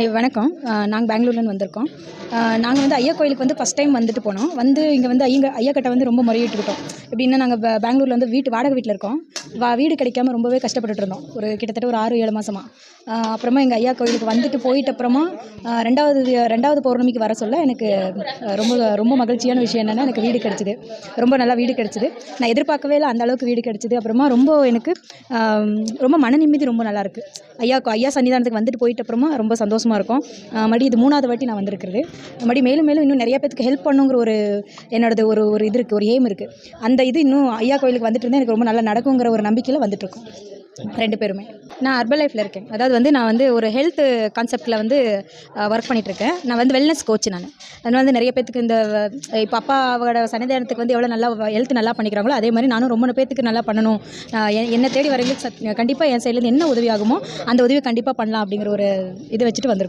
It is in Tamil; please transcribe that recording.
ஐ- வணக்கம். நாங்கள் பெங்களூர்லேருந்து வந்திருக்கோம். நாங்கள் வந்து ஐயா கோயிலுக்கு வந்து ஃபஸ்ட் டைம் வந்துட்டு போனோம். வந்து இங்கே வந்து ஐயங்க ஐயா கிட்ட வந்து ரொம்ப முறையிட்டுக்கிட்டோம் எப்படின்னா நாங்கள் பெங்களூரில் வந்து வீட்டு வாடகை வீட்டில் இருக்கோம். வா வீடு கிடைக்காம ரொம்பவே கஷ்டப்பட்டுட்டு இருந்தோம். ஒரு கிட்டத்தட்ட ஒரு ஆறு ஏழு மாதமாக அப்புறமா எங்கள் ஐயா கோயிலுக்கு வந்துட்டு போயிட்ட அப்புறமா ரெண்டாவது ரெண்டாவது பௌர்ணமிக்கு வர சொல்ல எனக்கு ரொம்ப ரொம்ப மகிழ்ச்சியான விஷயம் என்னென்னா எனக்கு வீடு கிடச்சிது. ரொம்ப நல்லா வீடு கிடச்சிது. நான் எதிர்பார்க்கவே இல்லை அந்த அளவுக்கு வீடு கிடச்சிது. அப்புறமா ரொம்ப எனக்கு ரொம்ப மன நிம்மதி ரொம்ப நல்லாயிருக்கு ஐயா ஐயா சன்னிதானத்துக்கு வந்துட்டு போயிட்ட அப்புறமா ரொம்ப சந்தோஷமாக இருக்கும். மறுபடி மறுபடியும் இது மூணாவது வாட்டி நான் வந்திருக்கிறது. மறுபடியும் மேலும் மேலும் இன்னும் நிறைய பேருக்கு ஹெல்ப் பண்ணுங்கிற ஒரு என்னோடது ஒரு ஒரு இது இருக்குது ஒரு எய்ம் இருக்குது அந்த இது இன்னும் ஐயா கோயிலுக்கு வந்துட்டு இருந்தால் எனக்கு ரொம்ப நல்லா நடக்குங்கிற ஒரு நம்பிக்கையில் வந்துட்டுருக்கோம் ரெண்டு பேருமே. நான் அர்பன் லைஃப்பில் இருக்கேன். அதாவது வந்து நான் வந்து ஒரு ஹெல்த் கான்செப்டில் வந்து ஒர்க் பண்ணிகிட்ருக்கேன் நான் வந்து வெல்னஸ் கோச் நான். அதனால் வந்து நிறைய பேத்துக்கு இந்த இப்போ அப்பாவோட சன்னிதானத்துக்கு வந்து எவ்வளோ நல்லா ஹெல்த் நல்லா பண்ணிக்கிறாங்களோ அதே மாதிரி நானும் ரொம்ப பேத்துக்கு நல்லா பண்ணணும். என்னை தேடி வரவங்களுக்கு சத் கண்டிப்பாக என் சைட்லேருந்து என்ன உதவி ஆகுமோ அந்த உதவி கண்டிப்பாக பண்ணலாம் அப்படிங்கிற ஒரு இது வச்சுட்டு வந்திருக்கோம்.